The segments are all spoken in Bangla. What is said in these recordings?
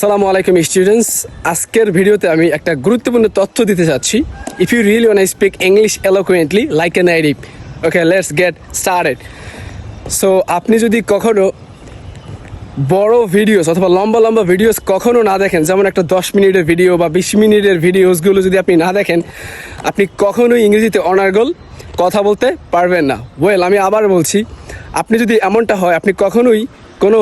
আসসালামু আলাইকুম স্টুডেন্টস আজকের ভিডিওতে আমি একটা গুরুত্বপূর্ণ তথ্য দিতে চাচ্ছি if you really want I speak English eloquently like an আইডিপ okay let's get started so আপনি যদি কখনো বড় ভিডিওস অথবা লম্বা লম্বা ভিডিওস কখনো না দেখেন, যেমন একটা দশ মিনিটের ভিডিও বা বিশ মিনিটের ভিডিওসগুলো যদি আপনি না দেখেন, আপনি কখনোই ইংরেজিতে অনার্গল কথা বলতে পারবেন না। ওয়েল আমি আবার বলছি, আপনি যদি এমনটা হয়, আপনি কখনোই কোনো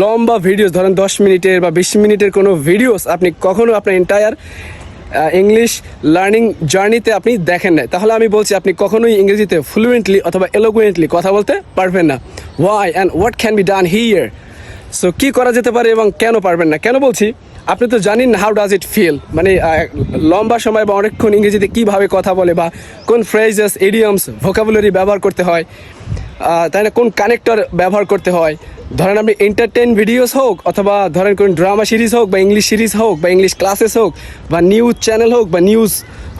লম্বা ভিডিওস ধরেন দশ মিনিটের বা বিশ মিনিটের কোনো ভিডিওস আপনি কখনো আপনার এন্টায়ার ইংলিশ লার্নিং জার্নিতে আপনি দেখেন না তাহলে আমি বলছি, আপনি কখনোই ইংরেজিতে ফ্লুয়েন্টলি অথবা এলোকুয়েন্টলি কথা বলতে পারবেন না। Why and what can be done here so কি করা যেতে পারে এবং কেন পারবেন না? কেন বলছি, আপনি তো জানেন না হাউ ডাজ ইট ফিল মানে লম্বা সময় বা অনেকক্ষণ ইংরেজিতে কীভাবে কথা বলে বা কোন ফ্রেজেস এডিয়ামস ভোকাবুলারি ব্যবহার করতে হয় তাই না? কোন কানেক্টর ব্যবহার করতে হয় ধরেন আপনি এন্টারটেন ভিডিওস হোক অথবা ধরেন কোন ড্রামা সিরিজ হোক বা ইংলিশ সিরিজ হোক বা ইংলিশ ক্লাসেস হোক বা নিউজ চ্যানেল হোক বা নিউজ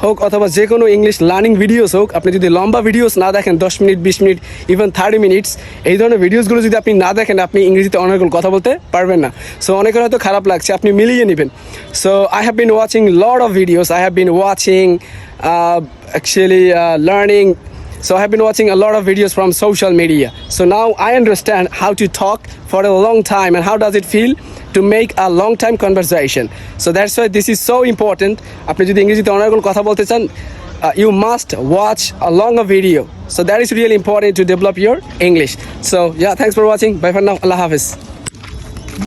হোক অথবা যে কোনো ইংলিশ লার্নিং ভিডিওস হোক, আপনি যদি লম্বা ভিডিওস না দেখেন, দশ মিনিট, বিশ মিনিট ইভেন থার্টি মিনিটস এই ধরনের ভিডিওসগুলো যদি আপনি না দেখেন, আপনি ইংরেজিতে অনেকগুলো কথা বলতে পারবেন না। সো অনেকের হয়তো খারাপ লাগছে, আপনি মিলিয়ে নেবেন। So I have been watching lot of videos I have been watching actually learning So I have been watching a lot of videos from social media. So now I understand how to talk for a long time and how does it feel to make a long time conversation. So that's why this is so important. আপনি যদি ইংরেজিতে অনেকগুলো কথা বলতে চান uh, you must watch a longer video. So that is really important to develop your English. So yeah, thanks for watching. Bye for now. Allah Hafiz.